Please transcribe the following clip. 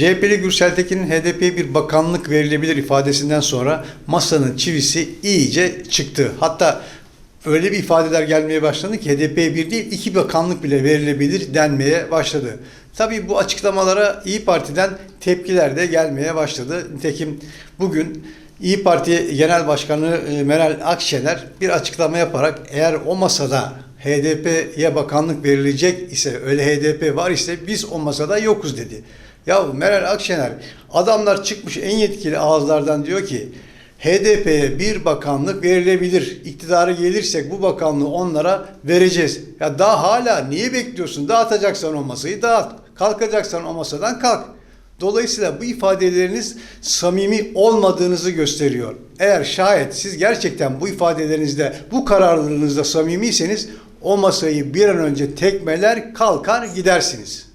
CHP'li Gürsel Tekin'in HDP'ye bir bakanlık verilebilir ifadesinden sonra masanın çivisi iyice çıktı. Hatta öyle bir ifadeler gelmeye başladı ki HDP'ye bir değil iki bakanlık bile verilebilir denmeye başladı. Tabii bu açıklamalara İyi Parti'den tepkiler de gelmeye başladı. Nitekim bugün İyi Parti Genel Başkanı e, Meral Akşener bir açıklama yaparak eğer o masada HDP'ye bakanlık verilecek ise öyle HDP var ise biz o masada yokuz dedi. Ya Meral Akşener adamlar çıkmış en yetkili ağızlardan diyor ki HDP'ye bir bakanlık verilebilir. İktidarı gelirsek bu bakanlığı onlara vereceğiz. Ya daha hala niye bekliyorsun? Dağıtacaksan o masayı dağıt. Kalkacaksan o masadan kalk. Dolayısıyla bu ifadeleriniz samimi olmadığınızı gösteriyor. Eğer şayet siz gerçekten bu ifadelerinizde, bu kararlılığınızda samimiyseniz o masayı bir an önce tekmeler, kalkar gidersiniz.